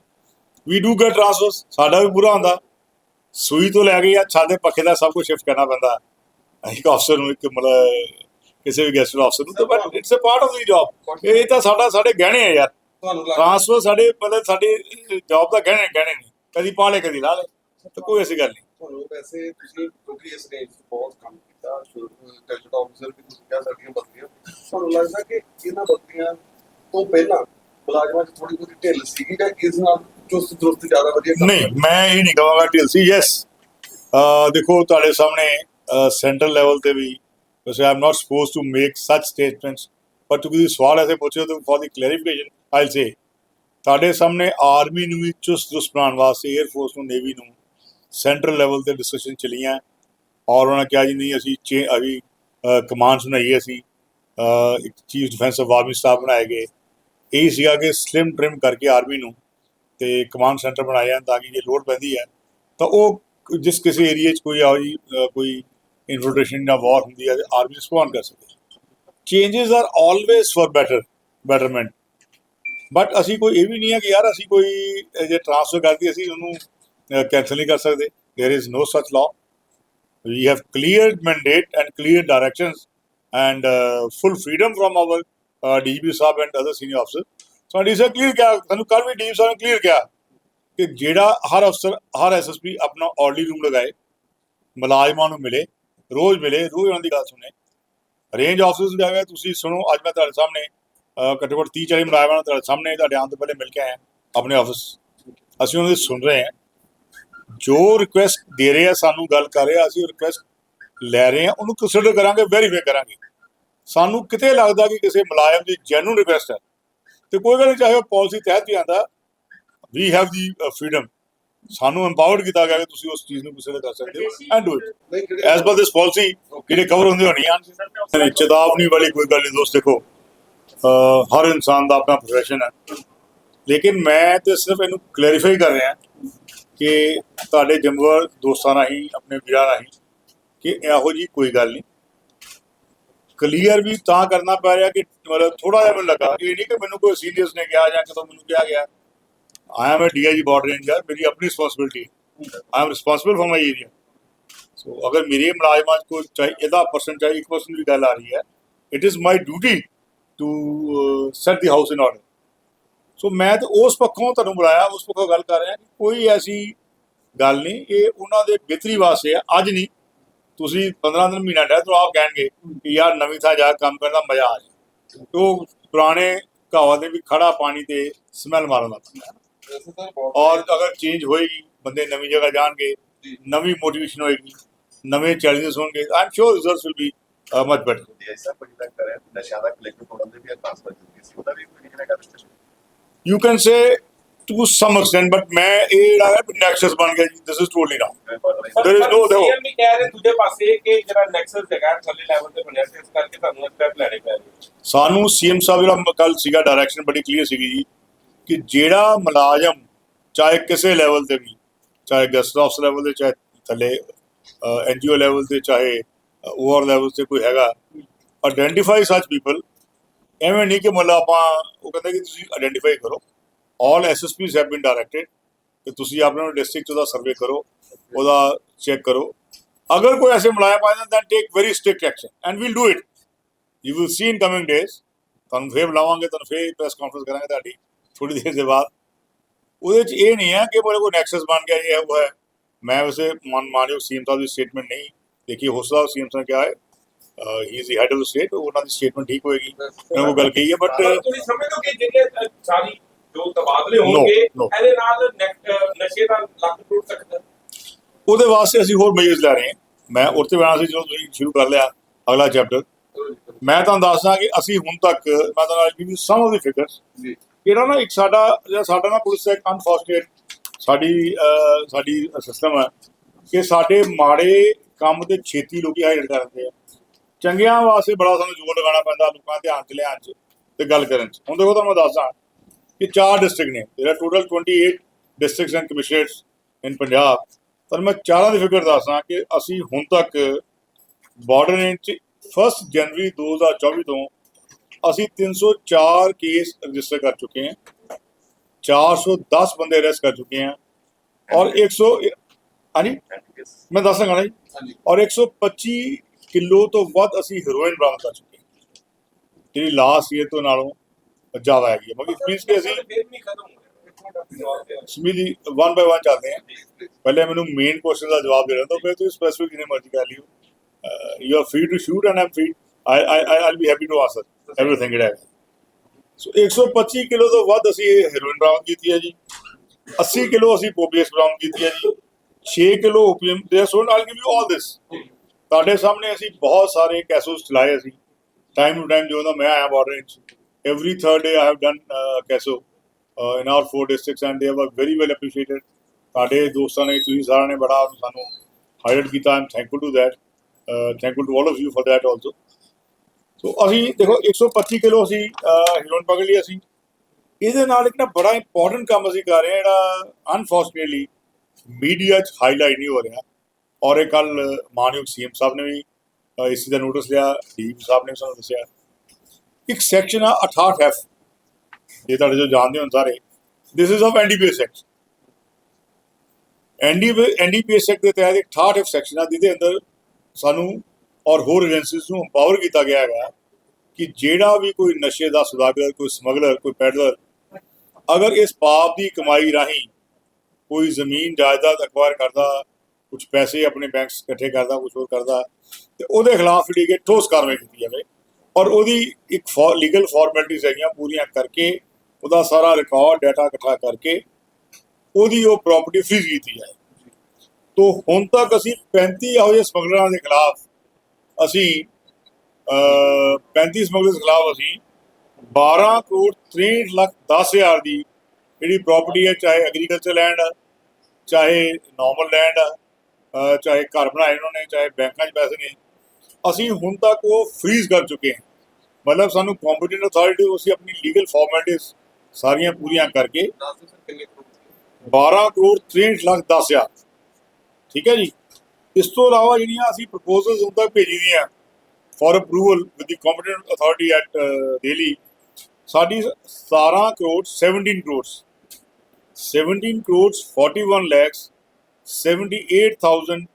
ਵੀ ਡੂ ਗੈਟ ਟ੍ਰਾਂਸਫਰਸ ਸਾਡਾ ਵੀ ਪੂਰਾ ਹੁੰਦਾ। ਸੂਈ ਤੋਂ ਲੈ ਕੇ ਜਾਂ ਛੱਤ ਦੇ ਪੱਖੇ ਦਾ ਸਭ ਕੁਝ ਸ਼ਿਫਟ ਕਰਨਾ ਪੈਂਦਾ। ਇੱਕ ਅਫਸਰ ਨੂੰ ਇੱਕ ਮਤਲਬ ਕਿਸੇ ਵੀ ਗੈਸਟ ਅਫਸਰ ਨੂੰ ਤਾਂ but it's a part of the job ਇਹ ਤਾਂ ਸਾਡਾ ਸਾਡੇ ਗਹਿਣੇ ਆ ਯਾਰ। ਤੁਹਾਨੂੰ ਲੱਗਦਾ ਟ੍ਰਾਂਸਫਰ ਸਾਡੇ ਮਤਲਬ ਸਾਡੀ ਜੌਬ ਦਾ ਗਹਿਣੇ ਗਹਿਣੇ ਨਹੀਂ। ਕਦੀ ਪਾ ਲਏ ਕਦੀ ਲਾ ਲਏ ਤਾਂ ਕੋਈ ਐਸੀ ਗੱਲ ਨਹੀਂ। ਤੁਹਾਨੂੰ ਵੈਸੇ ਤੁਸੀਂ ਕਿਉਂਕਿ ਇਸ ਰੇਂਜ 'ਚ ਬਹੁਤ ਕੰਮ ਕੀਤਾ ਟੈਲੈਂਟ ਆਫੀਸਰ ਵੀ ਤੁਸੀਂ ਕਹਿ ਸਕਦੀਆਂ ਬਦਲੀਆਂ ਤੁਹਾਨੂੰ ਲੱਗਦਾ ਕਿ ਇਹਨਾਂ ਬਦਲੀਆਂ ਤੋਂ ਪਹਿਲਾਂ ਮੁਲਾਜ਼ਮਾਂ 'ਚ ਥੋੜੀ ਬਹੁਤੀ ਢਿੱਲ ਸੀਗੀ ਜਾਂ ਇਸ ਨਾਲ ਚੁਸਤ ਦਰੁਸਤ ਜ਼ਿਆਦਾ ਵਧੀਆ ਕੰਮ ਨਹੀਂ ਮੈਂ ਇਹ ਨਹੀਂ ਕਹਾਂਗਾ ਢਿਲਸੀ ਯੈਸ ਦੇਖੋ ਤੁਹਾਡੇ ਸਾਹਮਣੇ ਸੈਂਟਰਲ ਲੈਵਲ ਤੇ ਵੀ ਵੈਸੇ I am not suppose to make such statements ਪਰ ਤੁਸੀਂ ਸਵਾਲ ਐਸੇ ਪੁੱਛੇ ਤਾਂ for the clarification I'll say ਤੁਹਾਡੇ ਸਾਹਮਣੇ ਆਰਮੀ ਨੂੰ ਵੀ ਚੁਸਤ ਚੁਸਤ ਬਣਾਉਣ ਵਾਸਤੇ 에ਅਰ ਫੋਰਸ ਨੂੰ ਨੇਵੀ ਨੂੰ ਸੈਂਟਰਲ ਲੈਵਲ ਤੇ ਡਿਸਕਸ਼ਨ ਚਲੀਆਂ। ਔਰ ਉਹਨਾਂ ਨੇ ਕਿਹਾ ਜੀ, ਨਹੀਂ, ਅਸੀਂ ਚੇ, ਅਭੀ ਕਮਾਂਡਸ ਬਣਾਈਏ ਅਸੀਂ। ਇੱਕ chief defence of army staff ਬਣਾਏ ਗਏ। ਇਹ ਸੀਗਾ ਕਿ ਸਲਿਮ ਟ੍ਰਿਮ ਕਰਕੇ ਆਰਮੀ ਨੂੰ ਤੇ ਕਮਾਂਡ ਸੈਂਟਰ ਬਣਾਏ ਜਾਣ ਤਾਂ ਕਿ ਜੇ ਲੋਡ ਪੈਂਦੀ ਹੈ, ਤਾਂ ਉਹ ਜਿਸ ਕਿਸੇ ਏਰੀਆ 'ਚ ਕੋਈ ਆਓ ਜੀ ਕੋਈ ਇਨਫਿਲਟ੍ਰੇਸ਼ਨ ਜਾਂ ਵਾਰ ਹੁੰਦੀ ਹੈ ਆਰਮੀ ਰਿਸਪੌਂਡ ਕਰ ਸਕਦੇ। Changes are always for better betterment but ਅਸੀਂ ਕੋਈ ਇਹ ਵੀ ਨਹੀਂ ਹੈ ਕਿ ਯਾਰ ਅਸੀਂ ਕੋਈ ਜੇ ਟ੍ਰਾਂਸਫਰ ਕਰਦੀ ਅਸੀਂ ਉਹਨੂੰ ਕੈਨਸਲ ਨਹੀਂ ਕਰ ਸਕਦੇ। There is no such law we have clear mandate and clear directions and full uh, full freedom from our uh, DGP Sahib and other senior officer so the sir clear ਕਿਹਾ ਤੁਹਾਨੂੰ ਕੱਲ ਵੀ deep ਸਾਹਿਬ ਨੇ clear ਕਿਹਾ ਕਿ ਜਿਹੜਾ ਹਰ ਅਫਸਰ ਹਰ SSP ਆਪਣਾ ਆਰਡਰਲੀ room ਲਗਾਏ ਮੁਲਾਜ਼ਮਾਂ ਨੂੰ ਮਿਲੇ ਰੋਜ਼ ਮਿਲੇ ਰੋਜ਼ ਉਹਨਾਂ ਦੀ ਗੱਲ ਸੁਣੇ ਰੇਂਜ ਆਫਿਸਰਸ ਵੀ ਆਵੇ ਤੁਸੀਂ ਸੁਣੋ, ਅੱਜ ਮੈਂ ਤੁਹਾਡੇ ਸਾਹਮਣੇ ਘੱਟੋ ਘੱਟ 30 40 ਮੁਲਾਜ਼ਮਾਂ ਨੂੰ ਤੁਹਾਡੇ ਸਾਹਮਣੇ, ਤੁਹਾਡੇ ਆਉਣ ਤੋਂ ਪਹਿਲੇ ਮਿਲ ਕੇ ਆਏ ਆਪਣੇ ਆਫਿਸ ਅਸੀਂ ਉਹਨਾਂ ਦੀ ਸੁਣ ਰਹੇ ਹਾਂ। ਜੋ ਰਿਕੁਐਸਟ ਦੇ ਰਹੇ ਆ, ਸਾਨੂੰ ਗੱਲ ਕਰ ਰਹੇ ਆ, ਅਸੀਂ ਰਿਕੁਐਸਟ ਲੈ ਰਹੇ ਹਾਂ, ਉਹਨੂੰ ਕੰਸੀਡਰ ਕਰਾਂਗੇ ਵੈਰੀਫਾਈ ਕਰਾਂਗੇ। ਸਾਨੂੰ ਕਿਤੇ ਲੱਗਦਾ ਕਿ ਕਿਸੇ ਮੁਲਾਜ਼ਮ ਦੀ ਜੈਨੂਨ ਰਿਕੁਐਸਟ ਹੈ। ਤੇ ਕੋਈ ਗੱਲ ਨਹੀਂ, ਚਾਹੇ ਉਹ ਪਾਲਿਸੀ ਤਹਿਤ ਵੀ ਆਂਦਾ ਵੀ ਹੈਵ ਦੀ ਫਰੀडम ਸਾਨੂੰ ਐਮਪਾਵਰਡ ਕੀਤਾ ਗਿਆ ਕਿ ਤੁਸੀਂ ਉਸ ਚੀਜ਼ ਨੂੰ ਕੰਸੀਡਰ ਕਰ ਸਕਦੇ ਹੋ and do it as per this policy ਜਿਹੜੇ ਕਵਰ ਹੁੰਦੇ ਹੋਣੀ ਆ ਚੇਤਾਵਨੀ ਵਾਲੀ ਕੋਈ ਗੱਲ ਨਹੀਂ ਦੋਸਤ ਦੇਖੋ ਹਰ ਇਨਸਾਨ ਦਾ ਆਪਣਾ ਪ੍ਰੋਫੈਸ਼ਨ ਹੈ। ਲੇਕਿਨ ਮੈਂ ਤੇ ਸਿਰਫ ਇਹਨੂੰ ਕਲੈਰੀਫਾਈ ਕਰ ਰਿਹਾ ਕਿ ਤੁਹਾਡੇ ਜੰਮਵਰ ਦੋਸਤਾਂ ਰਾਹੀਂ ਆਪਣੇ ਵੀਰਾਂ ਰਾਹੀਂ ਕਿ ਇਹੋ ਜੀ ਕੋਈ ਗੱਲ ਨਹੀਂ। ਕਲੀਅਰ ਵੀ ਤਾਂ ਕਰਨਾ ਪੈ ਰਿਹਾ ਕਿ ਮਤਲਬ ਥੋੜਾ ਜਿਹਾ ਮੈਨੂੰ ਲੱਗਾ ਇਹ ਨਹੀਂ ਕਿ ਮੈਨੂੰ ਕੋਈ ਸੀਨੀਅਰਸ ਨੇ ਕਿਹਾ ਜਾਂ ਕਿਤੋਂ ਮੈਨੂੰ ਕਿਹਾ ਗਿਆ। I am a DIG border ranger ਮੇਰੀ ਆਪਣੀ responsibility I am responsible for my area so ਅਗਰ ਮੇਰੇ ਮੁਲਾਜ਼ਮਾਂ 'ਚ ਕੋਈ ਚਾਹੇ ਇਹਦਾ ਪਰਸਨ ਚਾਹੇ ਇੱਕ ਪਰਸਨ ਵੀ ਗੱਲ ਆ ਰਹੀ ਹੈ it is my duty to set the house in order so ਮੈਂ ਤਾਂ ਉਸ ਪੱਖੋਂ ਤੁਹਾਨੂੰ ਬੁਲਾਇਆ ਉਸ ਪੱਖੋਂ ਗੱਲ ਕਰ ਰਿਹਾ ਕਿ ਕੋਈ ਐਸੀ ਗੱਲ ਨਹੀਂ ਇਹ ਉਹਨਾਂ ਦੇ ਬਿਹਤਰੀ ਵਾਸਤੇ ਆ ਅੱਜ ਨਹੀਂ ਤੁਸੀਂ 15 ਦਿਨ ਮਹੀਨਾ ਡੈ ਤਾਂ ਆਪ ਕਹਿਣਗੇ ਕਿ ਯਾਰ ਨਵੀਂ ਥਾਂ ਜਾ ਕੰਮ ਕਰਨ ਦਾ ਮਜ਼ਾ ਆ ਜਾਏ ਉਹ ਪੁਰਾਣੇ ਕਹਾਵਤ ਦੇ ਵੀ ਖੜਾ ਪਾਣੀ ਤੇ ਸਮੈਲ ਮਾਰਨ ਲੱਗ ਪੈਂਦਾ ਔਰ ਅਗਰ ਚੇਂਜ ਹੋਏਗੀ ਬੰਦੇ ਨਵੀਂ ਜਗ੍ਹਾ ਜਾਣਗੇ ਨਵੀਂ ਮੋਟੀਵੇਸ਼ਨ ਹੋਏਗੀ ਨਵੇਂ ਚੈਲੰਜਸ ਹੋਣਗੇ I am sure results will be much better ਜੇ ਐਸਾ ਕੁਝ ਤੱਕ ਕਰੇ ਨਸ਼ਾ ਦਾ ਕਲੈਕਟਰ ਕੋਲ ਦੇ ਵੀ ਟ੍ਰਾਂਸਫਰ ਕੀਤੀ ਸੀ ਉਹਦਾ ਵੀ ਕੋਈ ਕਰੇਗਾ discussion you can say to some extent but ਮੈਂ ਇਹ ਜਿਹੜਾ ਹੈ ਨੈਕਸਸ ਬਣ ਗਿਆ ਜੀ this is totally wrong There is no- ਦੇਖੋ। ਸੀਐਮ ਵੀ ਕਹਿ ਰਹੇ ਦੂਜੇ ਪਾਸੇ ਕਿ ਜਿਹੜਾ ਨੈਕਸਸ ਹੈਗਾ ਥੱਲੇ ਲੈਵਲ ਤੇ ਬਣਿਆ ਸੀ ਇਸ ਕਰਕੇ ਤੁਹਾਨੂੰ ਸਟੈਪ ਲੈਣੇ ਪੈ ਰਹੇ ਸਾਨੂੰ ਸੀਐਮ ਸਾਹਿਬ ਜਿਹੜਾ ਕੱਲ ਸੀਗਾ ਡਾਇਰੈਕਸ਼ਨ ਬੜੀ ਕਲੀਅਰ ਸੀਗੀ ਜੀ ਕਿ ਜਿਹੜਾ ਮੁਲਾਜ਼ਮ, ਚਾਹੇ ਕਿਸੇ ਲੈਵਲ ਤੇ ਵੀ, ਚਾਹੇ ਗੈਸਟ ਹਾਊਸ ਲੈਵਲ ਤੇ, ਚਾਹੇ ਥੱਲੇ ਐਨਜੀਓ ਲੈਵਲ ਤੇ, ਚਾਹੇ ਓਵਰ ਲੈਵਲ ਤੇ ਕੋਈ ਹੈਗਾ ਆਇਡੈਂਟੀਫਾਈ ਸੱਚ ਪੀਪਲ ਐਵੇਂ ਨਹੀਂ ਕਿ ਮਤਲਬ ਆਪਾਂ ਉਹ ਕਹਿੰਦੇ ਕਿ ਤੁਸੀਂ ਆਇਡੈਂਟੀਫਾਈ ਕਰੋ। All SSPs have been directed ਕਿ ਤੁਸੀਂ ਆਪਣੇ ਡਿਸਟ੍ਰਿਕਟ ਦਾ ਸਰਵੇ ਕਰੋ, ਉਹਦਾ ਚੈੱਕ ਕਰੋ। ਅਗਰ ਕੋਈ ਐਸੇ ਮੁਲਾਜ਼ਮ ਆ then take very strict action and we'll do it you will see in coming days ਤੁਹਾਨੂੰ ਫੇਰ ਬੁਲਾਵਾਂਗੇ, ਤੁਹਾਨੂੰ ਫੇਰ ਪ੍ਰੈਸ ਕਾਨਫਰੰਸ ਕਰਾਂਗੇ ਤੁਹਾਡੀ। ਥੋੜੀ ਦੇਰ ਦੇ ਬਾਅਦ। ਉਹਦੇ ਚ ਇਹ ਨਹੀਂ ਹੈ ਕਿ ਮੇਰੇ ਕੋਈ ਨੈਕਸਸ ਬਣ ਗਿਆ ਇਹ ਉਹ ਹੈ। ਮੈਂ ਵੈਸੇ ਮਨ ਮਾਨਿਓ ਸੀਐਮ ਸਾਹਿਬ ਦੀ ਸਟੇਟਮੈਂਟ ਨਹੀਂ ਦੇਖੀ। ਹੋ ਸਕਦਾ ਸੀਐਮ ਸਾਹਿਬ ਕਿਹਾ ਹੈ। He is the head of the state ਉਹਨਾਂ ਦੀ ਸਟੇਟਮੈਂਟ ਠੀਕ ਹੋਏਗੀ। ਮੈਂ ਉਹ ਗੱਲ ਕਹੀ ਹੈ ਬਟ ਤੁਸੀਂ ਸਮਝਦੇ ਹੋ ਕਿ ਜਿਹੜੇ ਸਾਰੀ ਜੋ ਤਬਾਦਲੇ ਹੋਣਗੇ. ਇਹਦੇ ਨਾਲ ਨਸ਼ੇ ਦਾ ਲੱਕ ਟੁੱਟ ਸਕਦਾ। ਉਹਦੇ ਵਾਸਤੇ ਅਸੀਂ ਹੋਰ ਮੇਜਰਸ ਲੈ ਰਹੇ ਹਾਂ। ਮੈਂ ਉਹ ਤੇ ਬਣਾ ਸੀ ਜਦੋਂ ਤੁਸੀਂ ਸ਼ੁਰੂ ਕਰ ਲਿਆ ਅਗਲਾ ਚੈਪਟਰ ਮੈਂ ਤੁਹਾਨੂੰ ਦੱਸਦਾ ਕਿ ਅਸੀਂ ਹੁਣ ਤੱਕ ਮੈਂ ਤੁਹਾਨੂੰ give you some of the figures ਜੀ। ਜਿਹੜਾ ਨਾ ਇੱਕ ਸਾਡਾ, ਜਿਹੜਾ ਸਾਡਾ ਨਾ ਪੁਲਿਸ ਦਾ ਇੱਕ ਅਨਫੋਰਚੂਨੇਟ ਸਾਡੀ ਸਾਡੀ ਸਿਸਟਮ ਹੈ ਕਿ ਸਾਡੇ ਮਾੜੇ ਕੰਮ ਤੇ ਛੇਤੀ ਲੋਕੀ ਹਾਈਲਾਈਟ ਕਰਦੇ ਆ। ਚੰਗਿਆਂ ਵਾਸਤੇ ਬੜਾ ਸਾਨੂੰ ਜ਼ੋਰ ਲਗਾਉਣਾ ਪੈਂਦਾ ਲੋਕਾਂ ਦੇ ਧਿਆਨ ਚ ਲਿਆਉਣ ਚ ਤੇ ਗੱਲ ਕਰਨ ਚ। ਹੁਣ ਦੇਖੋ ਤੁਹਾਨੂੰ ਮੈਂ ਦੱਸਦਾ ਕਿ ਚਾਰ ਡਿਸਟ੍ਰਿਕਟ ਨੇ, ਜਿਹੜਾ total 28 districts and commissioners in Punjab ਪਰ ਮੈਂ ਚਾਰਾਂ ਦੀ ਫਿਕਰ ਦੱਸਦਾ ਕਿ ਅਸੀਂ ਹੁਣ ਤੱਕ ਬਾਰਡਰ ਚ 1 ਜਨਵਰੀ 2024 ਤੋਂ ਅਸੀਂ 304 ਕੇਸ ਰਜਿਸਟਰ ਕਰ ਚੁੱਕੇ ਹਾਂ। 410 ਬੰਦੇ ਅਰੈਸਟ ਕਰ ਚੁੱਕੇ ਹਾਂ। ਔਰ 100 ਹਾਂਜੀ? ਮੈਂ ਦੱਸਾਂਗਾ ਨਾ ਜੀ। ਔਰ 125 ਕਿਲੋ ਤੋਂ ਵੱਧ ਅਸੀਂ ਹੈਰੋਇਨ ਬਰਾਮਦ ਕਰ ਚੁੱਕੇ ਹਾਂ। ਜਿਹੜੀ ਲਾਸਟ ਈਅਰ ਤੋਂ ਨਾਲੋਂ ਜ਼ਿਆਦਾ ਹੈਗੀ ਹੈ ਮਤਲਬ ਮੀਨਸ ਕਿ ਅਸੀਂ ਸਮੀਲੀ ਵਨ ਬਾਈ ਵਨ ਚੱਲਦੇ ਹਾਂ। ਪਹਿਲੇ ਮੈਨੂੰ ਮੇਨ ਕੁਐਸਚਨ ਦਾ ਜਵਾਬ ਦੇ ਰਹੇ ਤਾਂ ਫਿਰ ਤੁਸੀਂ ਸਪੈਸੀਫਿਕ ਜਿੰਨੇ ਮਰਜ਼ੀ ਕਰ ਲਿਓ। You are free to shoot and I'm free I I I be happy to answer everything it has so 125 kilo ਤੋਂ ਵੱਧ ਅਸੀਂ ਹੈਰੋਇਨ ਬਰਾਮਦ ਕੀਤੀ ਹੈ ਜੀ। 80 ਕਿਲੋ ਅਸੀਂ ਪੋਪੀਐਸ ਬਰਾਮਦ ਕੀਤੀ ਹੈ ਜੀ। 6 ਕਿਲੋ ਓਪੀਐਮ ਦੇ ਸੋ ਆਲ ਗਿਵ ਯੂ ਆਲ ਦਿਸ ਤੁਹਾਡੇ ਸਾਹਮਣੇ ਅਸੀਂ ਬਹੁਤ ਸਾਰੇ ਕੈਸੋਸ ਚਲਾਏ ਅਸੀਂ। ਟਾਈਮ ਟੂ ਟਾਈਮ ਜੋ ਨਾ ਮੈਂ ਆਇਆ ਬਾਰਡਰ ਵਿੱਚ। Every third day I have done uh, CASO uh, in our four districts and they were very well appreciated. ਸਾਡੇ ਦੋਸਤਾਂ ਨੇ ਤੁਸੀਂ ਸਾਰਿਆਂ ਨੇ ਬੜਾ ਸਾਨੂੰ ਹਾਈਲਾਈਟ ਕੀਤਾ। I'm thankful to that thankful to all of you for that also so ਅਸੀਂ ਦੇਖੋ 125 ਕਿਲੋ ਅਸੀਂ ਹੀਰੋਇਨ ਪਕੜ ਲਈ ਅਸੀਂ ਇਹਦੇ ਨਾਲ ਇੱਕ ਨਾ ਬੜਾ ਇੰਪੋਰਟੈਂਟ ਕੰਮ ਅਸੀਂ ਕਰ ਰਹੇ ਹਾਂ ਜਿਹੜਾ ਅਨਫੋਰਚੂਨੇਟਲੀ ਮੀਡੀਆ 'ਚ ਹਾਈਲਾਈਟ ਨਹੀਂ ਹੋ ਰਿਹਾ। ਔਰ ਇਹ ਕੱਲ ਮਾਨਯੋਗ ਸੀਐਮ ਸਾਹਿਬ ਨੇ ਵੀ ਅਹ, ਇਸ ਦਾ ਨੋਟਿਸ ਲਿਆ ਡੀਪ ਸਾਹਿਬ ਨੇ ਵੀ ਸਾਨੂੰ ਦੱਸਿਆ। ਇੱਕ ਸੈਕਸ਼ਨ ਆ 68 ਐਫ ਇਹ ਤੁਹਾਡੇ ਜੋ ਜਾਣਦੇ ਹੋ ਸਾਰੇ this is of NDPS act NDPS act ਦੇ ਤਹਿਤ ਇੱਕ 68 ਐਫ ਸੈਕਸ਼ਨ ਆ ਜਿਹਦੇ ਅੰਦਰ ਸਾਨੂੰ ਔਰ ਹੋਰ ਏਜੰਸੀਜ਼ ਨੂੰ ਐਮਪਾਵਰ ਕੀਤਾ ਗਿਆ ਹੈਗਾ ਕਿ ਜਿਹੜਾ ਵੀ ਕੋਈ ਨਸ਼ੇ ਦਾ ਸੁਦਾਗਰ, ਕੋਈ ਸਮਗਲਰ, ਕੋਈ ਪੈਡਲਰ ਅਗਰ ਇਸ ਪਾਪ ਦੀ ਕਮਾਈ ਰਾਹੀਂ ਕੋਈ ਜ਼ਮੀਨ, ਜਾਇਦਾਦ ਅਕਵਾਇਰ ਕਰਦਾ ਕੁਝ ਪੈਸੇ ਆਪਣੇ ਬੈਂਕਸ ਇਕੱਠੇ ਕਰਦਾ ਕੁਝ ਹੋਰ ਕਰਦਾ, ਤੇ ਉਹਦੇ ਖਿਲਾਫ ਜਿਹੜੀ ਕਿ ਠੋਸ ਕਾਰਵਾਈ ਕੀਤੀ ਜਾਵੇ। ਔਰ ਉਹਦੀ ਇੱਕ ਲੀਗਲ ਫਾਰਮੈਲਿਟੀਜ਼ ਹੈਗੀਆਂ ਪੂਰੀਆਂ ਕਰਕੇ, ਉਹਦਾ ਸਾਰਾ ਰਿਕਾਰਡ ਡਾਟਾ ਇਕੱਠਾ ਕਰਕੇ ਉਹਦੀ ਉਹ ਪ੍ਰਾਪਰਟੀ ਫ੍ਰੀਜ਼ ਕੀਤੀ ਜਾਏ। ਤੋਂ ਹੁਣ ਤੱਕ ਅਸੀਂ 35 ਇਹੋ ਜਿਹੇ ਸਮਗਲਰਾਂ ਦੇ ਖਿਲਾਫ ਅਸੀਂ ਅਹ 35 ਸਮਗਲਰਸ ਦੇ ਖਿਲਾਫ ਅਸੀਂ 12 ਕਰੋੜ 63 ਲੱਖ 10 ਹਜ਼ਾਰ ਦੀ ਜਿਹੜੀ ਪ੍ਰਾਪਰਟੀ ਹੈ ਚਾਹੇ ਐਗਰੀਕਲਚਰ ਲੈਂਡ ਚਾਹੇ ਨਾਰਮਲ ਲੈਂਡ ਚਾਹੇ ਘਰ ਬਣਾਏ ਉਹਨਾਂ ਨੇ ਚਾਹੇ ਬੈਂਕਾਂ 'ਚ ਪੈਸੇ ਨੇ ਅਸੀਂ ਹੁਣ ਤੱਕ ਉਹ ਫ੍ਰੀਜ਼ ਕਰ ਚੁੱਕੇ ਹਾਂ। ਮਤਲਬ ਸਾਨੂੰ ਕੰਪੀਟੈਂਟ ਅਥਾਰਟੀ ਅਸੀਂ ਆਪਣੀ ਲੀਗਲ ਫਾਰਮੈਲਿਟੀਜ਼ ਸਾਰੀਆਂ ਪੂਰੀਆਂ ਕਰਕੇ ਦੱਸ ਦਿਓ ਸਰ ਕਿੰਨੇ ਕਰੋੜ 12 ਕਰੋੜ 63 ਲੱਖ 10 ਹਜ਼ਾਰ। ਠੀਕ ਹੈ ਜੀ? ਇਸ ਤੋਂ ਇਲਾਵਾ ਜਿਹੜੀਆਂ ਅਸੀਂ ਪ੍ਰਪੋਜ਼ਲਸ ਹੁਣ ਤੱਕ ਭੇਜੀ ਦੀਆਂ for approval with the competent authority at Delhi ਸਾਡੀ 17 ਕਰੋੜ 17 ਕਰੋੜ 17 ਕਰੋੜ 41 ਲੱਖ 78000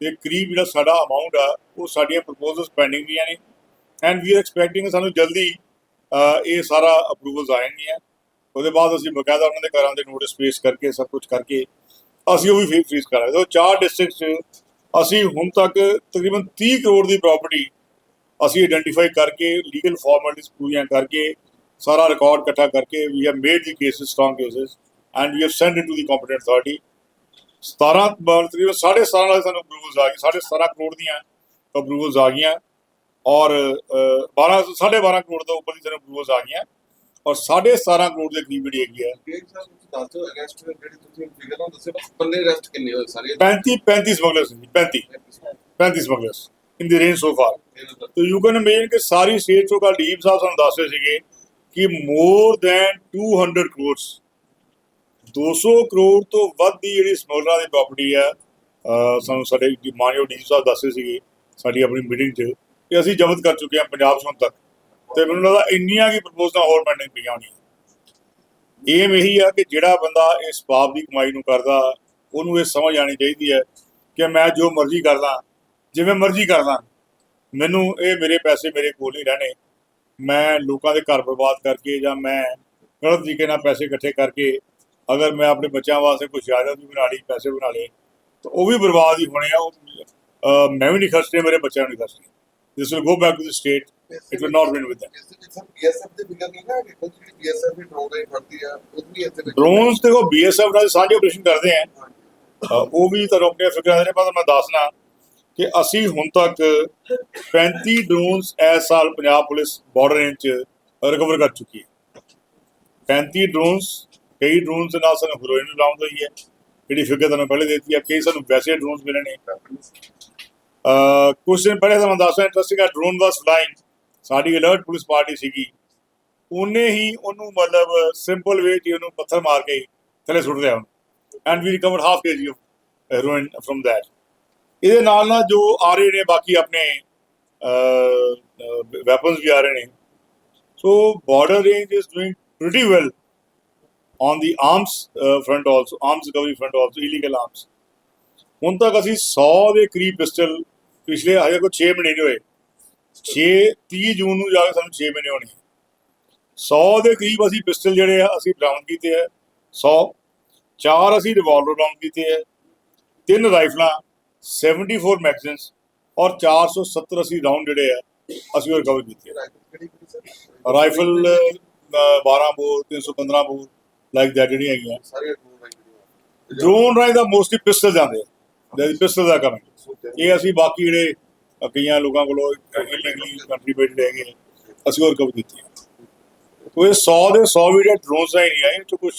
ਦੇ ਕਰੀਬ ਜਿਹੜਾ ਸਾਡਾ ਅਮਾਉਂਟ ਆ, ਉਹ ਸਾਡੀਆਂ ਪ੍ਰਪੋਜ਼ਲਸ ਪੈਂਡਿੰਗ ਵੀ ਨੇ ਐਂਡ ਵੀ ਆਰ ਐਕਸਪੈਕਟਿੰਗ ਸਾਨੂੰ ਜਲਦੀ ਇਹ ਸਾਰਾ ਅਪਰੂਵਲਸ ਆਣਗੀਆਂ ਉਹਦੇ ਬਾਅਦ ਅਸੀਂ ਬਕਾਇਦਾ ਉਹਨਾਂ ਦੇ ਘਰਾਂ ਦੇ ਨੋਟਿਸ ਪੇਸ਼ ਕਰਕੇ, ਸਭ ਕੁਝ ਕਰਕੇ ਅਸੀਂ ਉਹ ਵੀ ਫੇਰ ਫ੍ਰੀਜ਼ ਕਰਾਂਗੇ। ਸੋ ਚਾਰ ਡਿਸਟ੍ਰਿਕਟਸ 'ਚ ਅਸੀਂ ਹੁਣ ਤੱਕ ਤਕਰੀਬਨ 30 ਕਰੋੜ ਦੀ ਪ੍ਰਾਪਰਟੀ ਅਸੀਂ ਆਇਡੈਂਟੀਫਾਈ ਕਰਕੇ ਲੀਗਲ ਫਾਰਮੈਲਿਟੀਜ਼ ਪੂਰੀਆਂ ਕਰਕੇ ਸਾਰਾ ਰਿਕਾਰਡ ਇਕੱਠਾ ਕਰਕੇ we have made the cases strong cases and we have sent it to the competent authority 17 ਬ- ਤਕਰੀਬਨ 17.5 ਲੱਖ ਸਾਨੂੰ ਅਪਰੂਵਲਸ ਆ ਗਈ 17.5 ਕਰੋੜ ਦੀਆਂ ਅਪਰੂਵਲਸ ਆ ਗਈਆਂ। ਔਰ ਅਹ, 12 12.5 ਕਰੋੜ ਤੋਂ ਉੱਪਰ ਦੀ ਸਾਨੂੰ ਅਪਰੂਵਲਸ ਆ ਗਈਆਂ। ਔਰ 17.5 ਕਰੋੜ ਦੇ ਕਰੀਬ ਜਿਹੜੀ ਹੈਗੀ ਹੈ ਦੱਸ ਦਿਓ ਅਰੈਸਟ ਜਿਹੜੀ ਤੁਸੀਂ ਫਿਗਰ ਨਾਲ ਦੱਸੇ ਬੰਦੇ ਅਰੈਸਟ ਕਿੰਨੇ ਹੋਏ ਸਾਰੇ? 35 35 smugglers 35 35 smugglers in the range so far ਤੋ ਯੂ ਕੈਨ ਇਮੇਜਿਨ ਕਿ ਸਾਰੀ ਸਟੇਟ ਚੋਂ ਕੱਲ ਡੀਪ ਸਾਹਿਬ ਸਾਨੂੰ ਦੱਸ ਰਹੇ ਸੀਗੇ ਕਿ ਮੋਰ ਦੈਨ 200 ਕਰੋੜਸ 200 ਕਰੋੜ ਤੋਂ ਵੱਧ ਦੀ ਜਿਹੜੀ ਸਮਗਲਰਾਂ ਦੀ ਪ੍ਰਾਪਰਟੀ ਹੈ ਸਾਨੂੰ ਸਾਡੇ ਮਾਨਯੋਗ ਡੀਪ ਸਾਹਿਬ ਦੱਸ ਰਹੇ ਸੀਗੇ ਸਾਡੀ ਆਪਣੀ ਮੀਟਿੰਗ 'ਚ ਕਿ ਅਸੀਂ ਜ਼ਬਤ ਕਰ ਚੁੱਕੇ ਹਾਂ ਪੰਜਾਬ ਹੁਣ ਤੱਕ। ਤੇ ਮੈਨੂੰ ਲੱਗਦਾ ਇੰਨੀਆਂ ਕੀ ਪ੍ਰਪੋਜ਼ਲਾਂ ਹੋਰ ਪੈਂਡਿੰਗ ਪਈਆਂ ਹੋਣੀਆਂ। ਏਮ ਇਹੀ ਆ ਕਿ ਜਿਹੜਾ ਬੰਦਾ ਇਸ ਪਾਪ ਦੀ ਕਮਾਈ ਨੂੰ ਕਰਦਾ, ਉਹਨੂੰ ਇਹ ਸਮਝ ਆਣੀ ਚਾਹੀਦੀ ਹੈ ਕਿ ਮੈਂ ਜੋ ਮਰਜ਼ੀ ਕਰਦਾ, ਜਿਵੇਂ ਮਰਜ਼ੀ ਕਰਦਾ, ਮੈਨੂੰ ਇਹ ਮੇਰੇ ਪੈਸੇ ਮੇਰੇ ਕੋਲ ਹੀ ਰਹਿਣੇ। ਮੈਂ ਲੋਕਾਂ ਦੇ ਘਰ ਬਰਬਾਦ ਕਰਕੇ ਜਾਂ ਮੈਂ ਗਲਤ ਤਰੀਕੇ ਨਾਲ ਪੈਸੇ ਇਕੱਠੇ ਕਰਕੇ ਅਗਰ ਮੈਂ ਆਪਣੇ ਬੱਚਿਆਂ ਵਾਸਤੇ ਕੁਝ ਜਾਇਦਾਦ ਵੀ ਬਣਾ ਲਈ, ਪੈਸੇ ਬਣਾ ਲਏ, ਤਾਂ ਉਹ ਵੀ ਬਰਬਾਦ ਹੀ ਹੋਣੇ ਆ, ਉਹ ਮੈਂ ਵੀ ਨਹੀਂ ਖਰਚਣੇ, ਮੇਰੇ ਬੱਚਿਆਂ ਨੂੰ ਨਹੀਂ ਖਰਚਣੇ। This will go back to the state it will not win with them ਆ ਡਰੋਨਸ ਦੇਖੋ ਬੀਐਸਐਫ ਨਾਲ ਸਾਂਝੇ ਆਪਰੇਸ਼ਨ ਕਰਦੇ ਆ। ਉਹ ਵੀ ਤੁਹਾਨੂੰ ਆਪਣੇ ਫਿਗਰਾਂ ਦੇ ਪਰ ਮੈਂ ਦੱਸਣਾ ਕਿ ਅਸੀਂ ਹੁਣ ਤੱਕ 35 ਡਰੋਨਸ ਇਸ ਸਾਲ ਪੰਜਾਬ ਪੁਲਿਸ ਬਾਰਡਰ ਰੇਂਜ ਚ ਰਿਕਵਰ ਕਰ ਚੁੱਕੀ ਹੈ। 35 ਡਰੋਨਸ ਕਈ ਡਰੋਨਸ ਨਾਲ ਸਾਨੂੰ ਹੈਰੋਇਨ ਬਰਾਮਦ ਹੋਈ ਹੈ। ਜਿਹੜੀ ਫਿਗਰ ਤੁਹਾਨੂੰ ਪਹਿਲੇ ਦਿੱਤੀ ਹੈ ਕਈ ਸਾਨੂੰ ਵੈਸੇ ਡਰੋਨਸ ਮਿਲੇ ਨੇ। ਅਹ ਕੁਝ ਦਿਨ ਪਹਿਲੇ ਤੁਹਾਨੂੰ ਦੱਸਦਾ ਇੰਟਰਸਟਿੰਗ ਹੈ ਡਰੋਨ ਵਾਸ ਫਲਾਈਂਗ। ਸਾਡੀ ਅਲਰਟ ਪੁਲਿਸ ਪਾਰਟੀ ਸੀਗੀ। ਉਹਨੇ ਹੀ ਉਹਨੂੰ ਮਤਲਬ ਸਿੰਪਲ ਵੇ ਚ ਉਹਨੂੰ ਪੱਥਰ ਮਾਰ ਕੇ ਥੱਲੇ ਸੁੱਟ ਲਿਆ ਉਹਨੂੰ। And we recovered half KG of heroin from that ਇਹਦੇ ਨਾਲ ਨਾਲ ਜੋ ਆ ਰਹੇ ਨੇ ਬਾਕੀ ਆਪਣੇ ਵੈਪਨਸ ਵੀ ਆ ਰਹੇ ਨੇ। So border range is doing pretty well on the arms uh, front also arms recovery front also illegal arms ਹੁਣ ਤੱਕ ਅਸੀਂ 100 ਦੇ ਕਰੀਬ ਪਿਸਟਲ ਪਿਛਲੇ ਹਜੇ ਕੋਈ 6 ਮਹੀਨੇ ਨਹੀਂ ਹੋਏ। 6 30 ਜੂਨ ਨੂੰ ਜਾ ਕੇ ਸਾਨੂੰ 6 ਮਹੀਨੇ ਹੋਣੇ 100 ਦੇ ਕਰੀਬ ਅਸੀਂ ਪਿਸਟਲ ਜਿਹੜੇ ਆ ਅਸੀਂ ਬਰਾਮਦ ਕੀਤੇ ਆ। 100 ਚਾਰ ਅਸੀਂ ਰਿਵਾਲਵਰ ਬਰਾਮਦ ਕੀਤੇ ਆ। ਤਿੰਨ ਰਾਈਫਲਾਂ 74 ਮੈਗਜ਼ੀਨਸ ਔਰ 470 ਅਸੀਂ ਰਾਉਂਡ ਜਿਹੜੇ ਆ ਅਸੀਂ ਉਹ ਰਿਕਵਰ ਕੀਤੇ rifle 12 bore 315 bore like that ਜਿਹੜੀਆਂ ਹੈਗੀਆਂ। ਡਰੋਨ ਰਾਈ ਦਾ ਮੋਸਟਲੀ ਪਿਸਟਲ ਜਾਂਦੇ ਆ। ਪਿਸਤਲ ਦਾ ਕੰਮ ਹੈ। ਇਹ ਅਸੀਂ ਬਾਕੀ ਜਿਹੜੇ ਅ, ਕਈਆਂ ਲੋਕਾਂ ਕੋਲੋਂ ਇਲੀਗਲੀ ਕੰਟਰੀਬਿਊਟਡ ਹੈਗੇ ਆ, ਅਸੀਂ ਹੋਰ ਕਵਰ ਕੀਤੇ ਆ। ਤੋ ਇਹ 100 ਦੇ 100 ਵੀ ਜਿਹੜੇ ਡਰੋਨਸ ਹੀ ਨਹੀਂ ਆਏ ਇਹ 'ਚੋਂ ਕੁਝ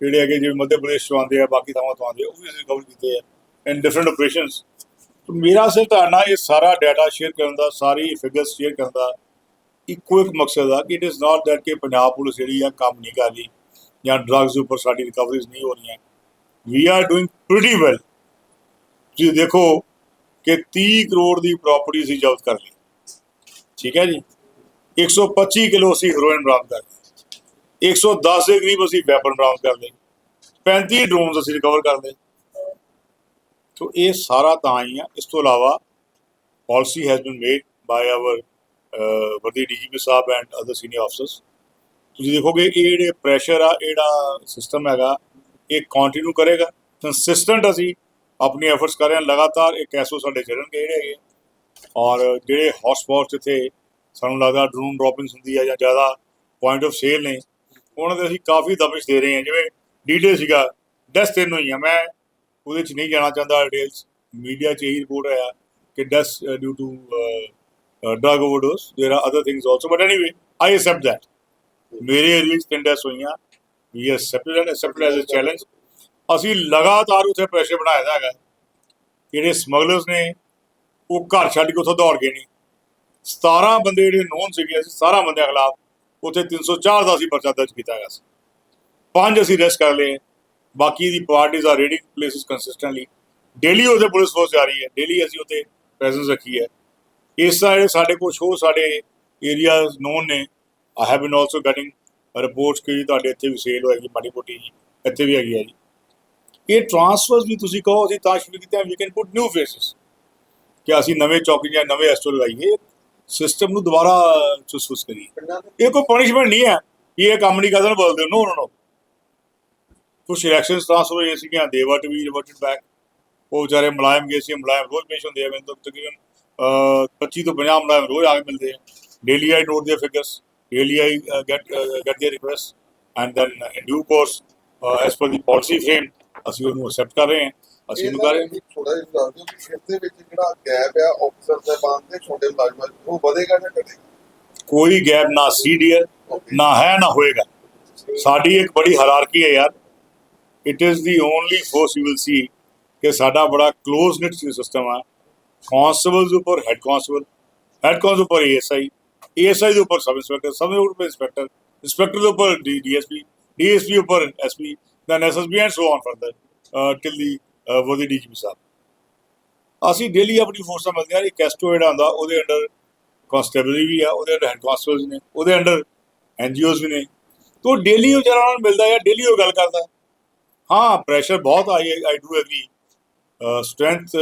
ਜਿਹੜੇ ਹੈਗੇ ਜਿਵੇਂ ਮੱਧ ਪ੍ਰਦੇਸ਼ ਤੋਂ ਆਉਂਦੇ ਆ ਬਾਕੀ ਥਾਵਾਂ ਤੋਂ ਆਉਂਦੇ ਆ ਉਹ ਵੀ ਅਸੀਂ ਕਵਰ ਕੀਤੇ ਆ ਇਨ ਡਿਫਰੈਂਟ ਆਪਰੇਸ਼ਨਸ ਮੇਰਾ ਸਿਰਫ ਤੁਹਾਡਾ ਇਹ ਸਾਰਾ ਡਾਟਾ ਸ਼ੇਅਰ ਕਰਨ ਦਾ ਸਾਰੀ ਫਿਗਰਸ ਸ਼ੇਅਰ ਕਰਨ ਦਾ ਇੱਕੋ ਇੱਕ ਮਕਸਦ ਆ ਕਿ ਇਟ ਇਜ਼ ਨਾਟ ਦੈਟ ਕਿ ਪੰਜਾਬ ਪੁਲਿਸ ਜਿਹੜੀ ਆ ਕੰਮ ਨਹੀਂ ਕਰ ਰਹੀ ਜਾਂ ਡਰੱਗਸ ਉੱਪਰ ਸਾਡੀ ਰਿਕਵਰੀਜ਼ ਨਹੀਂ ਹੋ ਰਹੀਆਂ we are doing pretty well ਤੁਸੀਂ ਦੇਖੋ ਕਿ 30 ਕਰੋੜ ਦੀ ਪ੍ਰਾਪਰਟੀ ਅਸੀਂ ਜ਼ਬਤ ਕਰ ਲਈ। ਠੀਕ ਹੈ ਜੀ? 125 ਕਿਲੋ ਅਸੀਂ ਹੈਰੋਇਨ ਬਰਾਮਦ ਕਰ ਲਈ। 110 ਦੇ ਕਰੀਬ ਅਸੀਂ ਵੈਪਨ ਬਰਾਮਦ ਕਰ ਲਏ 35 ਡਰੋਨਸ ਅਸੀਂ ਰਿਕਵਰ ਕਰ ਲਏ। ਸੋ ਇਹ ਸਾਰਾ ਤਾਂ ਹੀ ਆ। ਇਸ ਤੋਂ ਇਲਾਵਾ policy has been made by our worthy DGP ਸਾਹਿਬ ਐਂਡ ਅਦਰ ਸੀਨੀਅਰ ਆਫਸਰਸ ਤੁਸੀਂ ਦੇਖੋਗੇ, ਇਹ ਜਿਹੜੇ ਪ੍ਰੈਸ਼ਰ ਆ, ਇਹ ਜਿਹੜਾ ਸਿਸਟਮ ਹੈਗਾ, ਇਹ ਕੰਟੀਨਿਊ ਕਰੇਗਾ। ਕੰਸਿਸਟੈਂਟ ਅਸੀਂ ਆਪਣੀ ਐਫਰਟਸ ਕਰ ਰਹੇ ਹਾਂ ਲਗਾਤਾਰ ਇੱਕ ਐਸਓ ਸਾਡੇ ਚੱਲਣਗੇ ਜਿਹੜੇ ਹੈਗੇ ਔਰ ਜਿਹੜੇ ਹੌਟਸਪੌਟਸ ਇੱਥੇ ਸਾਨੂੰ ਲੱਗਦਾ ਡਰੋਨ ਡ੍ਰੌਪਿੰਗਸ ਹੁੰਦੀ ਹੈ ਜਾਂ ਜ਼ਿਆਦਾ ਪੁਆਇੰਟ ਆਫ ਸੇਲ ਨੇ ਉਹਨਾਂ ਦੇ ਅਸੀਂ ਕਾਫੀ ਦਬਿਸ਼ ਦੇ ਰਹੇ ਹਾਂ ਜਿਵੇਂ ਡੀਡੇ ਸੀਗਾ ਡੈਸ ਤਿੰਨ ਹੋਈ ਆ ਮੈਂ ਉਹਦੇ ਚ ਨਹੀਂ ਜਾਣਾ ਚਾਹੁੰਦਾ ਡਿਟੇਲਸ ਮੀਡੀਆ ਚ ਇਹੀ ਰਿਪੋਰਟ ਆਇਆ ਕਿ death due to drug overdose there are other things also but anyway I accept that ਮੇਰੇ ਏਰੀਆ 'ਚ ਤਿੰਨ ਡੈਸ ਹੋਈਆਂ ਵੀ accepted and accepted as a challenge ਅਸੀਂ ਲਗਾਤਾਰ ਉੱਥੇ ਪ੍ਰੈਸ਼ਰ ਬਣਾਇਆ ਦਾ ਹੈਗਾ। ਜਿਹੜੇ ਸਮਗਲਰਸ ਨੇ, ਉਹ ਘਰ ਛੱਡ ਕੇ ਉੱਥੋਂ ਦੌੜ ਗਏ ਨੇ। 17 ਬੰਦੇ ਜਿਹੜੇ ਨੋਨ ਸੀਗੇ, ਅਸੀਂ 17 ਬੰਦਿਆਂ ਖਿਲਾਫ ਉੱਥੇ 304 ਦਾ ਅਸੀਂ ਪਰਚਾ ਦਰਜ ਕੀਤਾ ਗਿਆ ਸੀ। ਪੰਜ ਅਸੀਂ ਰੈਸਟ ਕਰ ਲਏ। ਬਾਕੀ ਦੀ parties are raiding places consistently daily ਉਹਦੇ ਪੁਲਿਸ ਫੋਰਸ ਜਾ ਰਹੀ ਹੈ। ਡੇਲੀ ਅਸੀਂ ਉੱਥੇ ਪ੍ਰੈਜ਼ੈਂਸ ਰੱਖੀ ਹੈ। ਇਸ ਤਰ੍ਹਾਂ ਜਿਹੜੇ ਸਾਡੇ ਕੋਲ ਸ਼ੋ ਸਾਡੇ ਏਰੀਆਜ਼ ਨੋਨ ਨੇ I have been also getting reports ਕਿ ਜੀ ਤੁਹਾਡੇ ਇੱਥੇ ਵੀ ਸੇਲ ਹੋਏਗੀ, ਮਾੜੀ ਮੋਟੀ ਜੀ। ਇੱਥੇ ਵੀ ਹੈਗੀ ਹੈ ਜੀ। ਇਹ ਟ੍ਰਾਂਸਫਰਸ ਵੀ ਤੁਸੀਂ ਕਹੋ ਅਸੀਂ ਤਾਂ ਸ਼ੁਰੂ ਕੀਤਾ we can put new faces ਕਿ ਅਸੀਂ ਨਵੇਂ ਚੌਕੀ ਜਾਂ ਨਵੇਂ ਐਸਟੋ ਲਗਾਈਏ ਸਿਸਟਮ ਨੂੰ ਦੁਬਾਰਾ ਚੁਸਫੁਸ ਕਰੀਏ। ਇਹ ਕੋਈ ਪਨਿਸ਼ਮੈਂਟ ਨਹੀਂ ਹੈ ਕਿ ਇਹ ਕੰਮ ਨਹੀਂ ਕਰਦਾ ਬੋਲਦੇ ਨੋ ਨੋ ਨੋ ਕੁਝ ਇਲੈਕਸ਼ਨਸ ਟ੍ਰਾਂਸਫਰ ਹੋਏ ਸੀਗੀਆਂ ਦੇ ਵਟ ਵੀ ਰਿਵਰਟਡ ਬੈਕ ਉਹ ਵਿਚਾਰੇ ਮੁਲਾਇਮ ਗਏ ਸੀ ਮੁਲਾਇਮ ਰੋਜ਼ ਪੇਸ਼ ਹੁੰਦੇ ਆ ਮੈਨੂੰ ਤਕਰੀਬਨ ਅਹ, 25 ਤੋਂ 50 ਮੁਲਾਇਮ ਰੋਜ਼ ਆ ਕੇ ਮਿਲਦੇ ਆ। Daily I note the figures daily I get get the request and then in due course as per the policy frame ਅਸੀਂ ਉਹਨੂੰ ਅਸੈਪਟ ਕਰ ਰਹੇ ਹਾਂ ਅਸੀਂ ਉਹਨੂੰ ਕਰ ਰਹੇ ਹਾਂ। ਥੋੜਾ ਜਿਹਾ ਦੱਸ ਦਿਓ ਕਿ ਇਸ ਦੇ ਵਿੱਚ ਜਿਹੜਾ ਗੈਪ ਆ ਆਫੀਸਰ ਦੇ ਬਾਅਦ ਤੇ ਛੋਟੇ ਮੁਲਾਜ਼ਮਾਂ 'ਚ, ਉਹ ਵਧੇਗਾ ਜਾਂ ਘਟੇਗਾ? ਕੋਈ ਗੈਪ ਨਾ ਸੀ ਡੀਅਰ ਨਾ ਹੈ ਨਾ ਹੋਏਗਾ। ਸਾਡੀ ਇੱਕ ਬੜੀ ਹਾਇਰਾਰਕੀ ਹੈ ਯਾਰ। It is the only force you will see ਕਿ ਸਾਡਾ ਬੜਾ ਕਲੋਜ਼ ਨਿਟ ਸਿਸਟਮ ਆ। ਕਾਂਸਟੇਬਲਸ ਉੱਪਰ ਹੈਡ ਕਾਂਸਟੇਬਲ ਹੈਡ ਕਾਂਸਟੇਬਲ ਉੱਪਰ ਏਐਸਆਈ ਏਐਸਆਈ ਦੇ ਉੱਪਰ ਸਬ ਇੰਸਪੈਕਟਰ ਸਬ ਦੇ ਉੱਪਰ ਇੰਸਪੈਕਟਰ ਇੰਸਪੈਕਟਰ ਦੇ ਉੱਪਰ ਡੀਐਸਪੀ ਡੀਐਸਪੀ ਉੱਪਰ SP then SSB and so on further till the ਵਦੀ DGP ਸਾਹਿਬ ਅਸੀਂ ਡੇਲੀ ਆਪਣੀ ਫੋਰਸਾਂ ਮਿਲਦੀਆਂ ਇੱਕ ਐਸਟੋ ਜਿਹੜਾ ਹੁੰਦਾ ਉਹਦੇ ਅੰਡਰ ਕਾਂਸਟੇਬਲ ਵੀ ਆ, ਉਹਦੇ ਅੰਡਰ ਹੈਡ ਕਾਂਸਟੇਬਲਸ ਨੇ, ਉਹਦੇ ਅੰਡਰ ਐਨਜੀਓਜ਼ ਵੀ ਨੇ। ਤੋਂ ਡੇਲੀ ਉਹ ਜਰਾ ਨਾਲ ਮਿਲਦਾ ਹੈ ਡੇਲੀ ਉਹ ਗੱਲ ਕਰਦਾ ਹਾਂ। ਪ੍ਰੈਸ਼ਰ ਬਹੁਤ I I do agree strength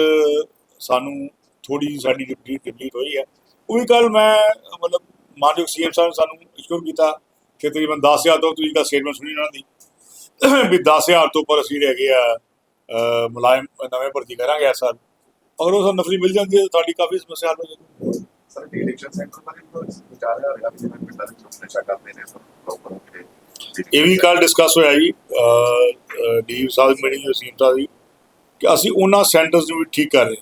ਸਾਨੂੰ ਥੋੜੀ ਸਾਡੀ ਡਿਪਟੀ ਡਿਪਲੀਟ ਹੋਈ ਹੈ ਉਹ ਵੀ ਕੱਲ ਮੈਂ, ਮਤਲਬ ਮਾਨਯੋਗ ਸੀਐਮ ਸਾਹਿਬ ਨੇ ਸਾਨੂੰ ਇਸ਼ੋਰ ਕੀਤਾ, ਕਿ ਤਕਰੀਬਨ 10000 ਤੋਂ ਤੁਸੀਂ ਦਾ ਸਟੇਟਮੈਂਟ ਸੁਣੀ ਉਹਨਾਂ ਦੀ ਵੀ 10000 ਤੋਂ ਉੱਪਰ ਅਸੀਂ ਜਿਹੜੇ ਹੈਗੇ ਆ ਅਹ, ਮੁਲਾਇਮ ਨਵੇਂ ਭਰਤੀ ਕਰਾਂਗੇ ਇਸ ਸਾਲ। ਅਗਰ ਉਹ ਸਾਨੂੰ ਨਫਰੀ ਮਿਲ ਜਾਂਦੀ ਹੈ ਤਾਂ ਸਾਡੀ ਕਾਫੀ ਸਮੱਸਿਆ ਹੱਲ ਹੋ ਸਰ ਸੈਂਟਰ ਬਾਰੇ ਵਿਚਾਰ ਹੈ ਰਿਹਾ ਕਿ ਪਿੰਡਾਂ ਵਿੱਚ ਨਸ਼ਾ ਕਰਦੇ ਨੇ ਸਰ ਪ੍ਰੋਪਰ ਇਹ ਵੀ ਕੱਲ ਡਿਸਕਸ ਹੋਇਆ ਜੀ ਡੀਪ ਸਾਹਿਬ ਮੀਟਿੰਗ ਜੋ ਸੀਮ ਸਾਹਿਬ ਦੀ ਕਿ ਅਸੀਂ ਉਹਨਾਂ ਸੈਂਟਰਸ ਨੂੰ ਵੀ ਠੀਕ ਕਰ ਰਹੇ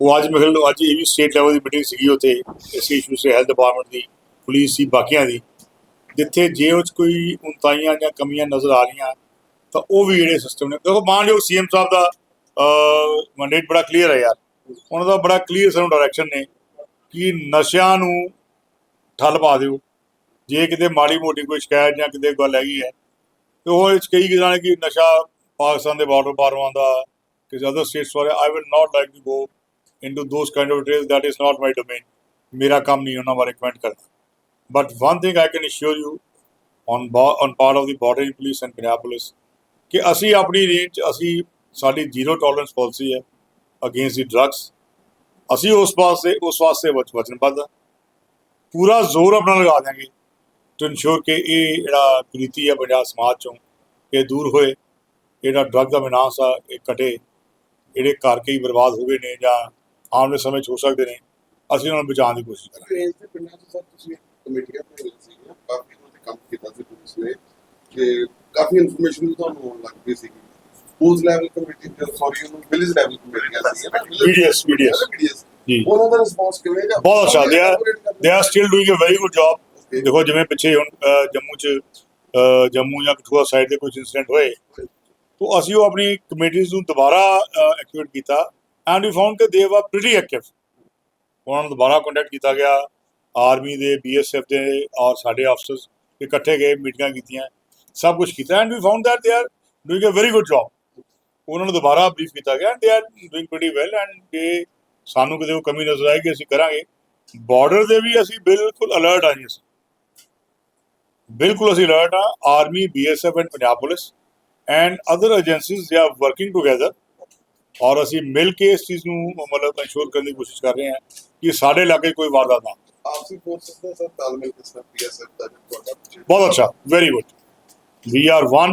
ਉਹ ਅੱਜ ਖਿਆਲ ਅੱਜ ਇਹ ਵੀ ਸਟੇਟ ਲੈਵਲ ਦੀ ਮੀਟਿੰਗ ਸੀਗੀ ਉੱਥੇ ਇਸ ਇਸ਼ੂ ਸੇ ਹੈਲਥ ਡਿਪਾਰਟਮੈਂਟ ਦੀ ਪੁਲਿਸ ਦੀ ਬਾਕੀਆਂ ਦੀ। ਜਿੱਥੇ ਜੇ ਉਹ 'ਚ ਕੋਈ ਉਨਤਾਈਆਂ ਜਾਂ ਕਮੀਆਂ ਨਜ਼ਰ ਆ ਰਹੀਆਂ, ਤਾਂ ਉਹ ਵੀ ਜਿਹੜੇ ਸਿਸਟਮ ਨੇ, ਦੇਖੋ ਮਾਨਯੋਗ ਸੀਐਮ ਸਾਹਿਬ ਦਾ ਮੈਂਡੇਟ ਬੜਾ ਕਲੀਅਰ ਹੈ ਯਾਰ। ਉਹਨਾਂ ਦਾ ਬੜਾ ਕਲੀਅਰ ਸਾਨੂੰ ਡਾਇਰੈਕਸ਼ਨ ਨੇ ਕਿ ਨਸ਼ਿਆਂ ਨੂੰ ਠੱਲ ਪਾ ਦਿਓ। ਜੇ ਕਿਤੇ ਮਾੜੀ ਮੋਟੀ ਕੋਈ ਸ਼ਿਕਾਇਤ ਜਾਂ ਕਿਤੇ ਗੱਲ ਹੈਗੀ ਹੈ, ਤੇ ਉਹ ਇਹ 'ਚ ਕਈ ਕਿਸਾਨ ਨੇ ਕਿ ਨਸ਼ਾ ਪਾਕਿਸਤਾਨ ਦੇ ਬਾਰਡਰ ਬਾਰੋਂ ਆਉਂਦਾ ਕਿਸੇ ਅਦਰ ਸਟੇਟਸ ਵਾਲੇ I will not like to go into those kind of details that is not my domain ਮੇਰਾ ਕੰਮ ਨਹੀਂ ਉਹਨਾਂ ਬਾਰੇ ਕਮੈਂਟ ਕਰਨਾ। But one thing I can assure you on on part of the border police and Punjab police ਕਿ ਅਸੀਂ ਆਪਣੀ range 'ਚ ਅਸੀਂ ਸਾਡੀ ਜ਼ੀਰੋ ਟੋਲਰੈਂਸ ਪਾਲਿਸੀ ਹੈ ਅਗੇਂਸਟ ਦੀ ਡਰੱਗਸ ਅਸੀਂ ਉਸ ਵਾਸਤੇ ਉਸ ਵਾਸਤੇ ਵਚਨਬੱਧ ਹਾਂ ਪੂਰਾ ਜ਼ੋਰ ਆਪਣਾ ਲਗਾ ਦਿਆਂਗੇ ਟੂ ਇਨਸ਼ੋਰ ਕਿ ਇਹ ਜਿਹੜਾ ਕੁਰੀਤੀ ਹੈ ਪੰਜਾਬ ਸਮਾਜ ਚੋਂ ਇਹ ਦੂਰ ਹੋਏ ਜਿਹੜਾ ਡਰੱਗ ਦਾ ਵਿਨਾਸ਼ ਆ ਇਹ ਘਟੇ ਜਿਹੜੇ ਘਰ ਕਈ ਬਰਬਾਦ ਹੋ ਗਏ ਨੇ ਜਾਂ ਆਉਣ ਵਾਲੇ ਸਮੇਂ 'ਚ ਹੋ ਸਕਦੇ ਨੇ ਅਸੀਂ ਉਹਨਾਂ ਨੂੰ ਬਚਾਉਣ ਦੀ ਕੋਸ਼ਿਸ਼ ਕਰਾਂਗੇ ਦੇ ਕਮੇਟੀਆਂ ਬਣਾਈਆਂ ਸੀਗੀਆਂ ਕਾਫੀ ਉਹਦੇ ਕੰਮ ਕੀਤਾ ਸੀ ਪੁਲਿਸ ਨੇ ਤੇ ਕਾਫੀ ਇਨਫੋਰਮੇਸ਼ਨ ਵੀ ਤੁਹਾਨੂੰ ਆਉਣ ਲੱਗ ਪਈ ਸੀਗੀ। ਉਸ ਲੈਵਲ ਕਮੇਟੀ ਸੌਰੀ ਉਹਨੂੰ ਵਿਲੇਜ ਲੈਵਲ ਕਮੇਟੀਆਂ ਸੀਗੀਆਂ BDS ਜੀ। ਉਹਨਾਂ ਦਾ ਰਿਸਪੌਂਸ ਕਿਵੇਂ ਹੈ ਬਹੁਤ ਅੱਛਾ they are they are still doing a very good job. ਦੇਖੋ ਜਿਵੇਂ ਪਿੱਛੇ ਹੁਣ ਜੰਮੂ 'ਚ ਜੰਮੂ ਜਾਂ ਕਠੂਆ ਸਾਈਡ ਦੇ ਕੁਝ ਇਨਸੀਡੈਂਟ ਹੋਏ ਤੋਂ ਅਸੀਂ ਉਹ ਆਪਣੀ ਕਮੇਟੀਜ਼ ਨੂੰ ਦੁਬਾਰਾ ਐਕਟੀਵੇਟ ਕੀਤਾ। ਐਂਡ ਵੀ ਫਾਊਂਡ ਕਿ ਦੇ ਵਾ ਪ੍ਰੀਟੀ ਐਕਟਿਵ ਉਹਨਾਂ ਨੂੰ ਦੁਬਾਰਾ ਕੰਟੈਕਟ ਕੀਤਾ ਗਿਆ। ਆਰਮੀ ਦੇ, ਬੀਐਸਐਫ ਦੇ ਔਰ ਸਾਡੇ ਅਫਸਰਸ ਇਕੱਠੇ ਗਏ, ਮੀਟਿੰਗਾਂ ਕੀਤੀਆਂ। ਸਭ ਕੁਝ ਕੀਤਾ and we found that they are doing a very good job ਉਹਨਾਂ ਨੂੰ ਦੁਬਾਰਾ ਬਰੀਫ ਕੀਤਾ ਗਿਆ they are doing pretty well and they ਸਾਨੂੰ ਕਿਤੇ ਉਹ ਕਮੀ ਨਜ਼ਰ ਆਏਗੀ, ਅਸੀਂ ਕਰਾਂਗੇ। ਬਾਰਡਰ ਦੇ ਵੀ ਅਸੀਂ ਬਿਲਕੁਲ ਅਲਰਟ ਆ ਜੀ ਅਸੀਂ। ਬਿਲਕੁਲ ਅਸੀਂ ਅਲਰਟ ਆ army, BSF and Punjab police and other agencies they are working together ਔਰ ਅਸੀਂ ਮਿਲ ਕੇ ਇਸ ਚੀਜ਼ ਨੂੰ ਮਤਲਬ ਇੰਸ਼ੋਰ ਕਰਨ ਦੀ ਕੋਸ਼ਿਸ਼ ਕਰ ਰਹੇ ਹਾਂ ਕਿ ਸਾਡੇ ਇਲਾਕੇ ਕੋਈ ਵਾਰਦਾਤ ਨਾ ਆਪਸੀ ਫੋਰਸਸ ਦਾ ਸਰ? ਤਾਲਮੇਲ ਕਿਸ ਤਰ੍ਹਾਂ ਪੀਐਸਐਫ ਦਾ ਤੁਹਾਡਾ ਬਹੁਤ ਅੱਛਾ very good we are one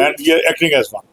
and we are acting as one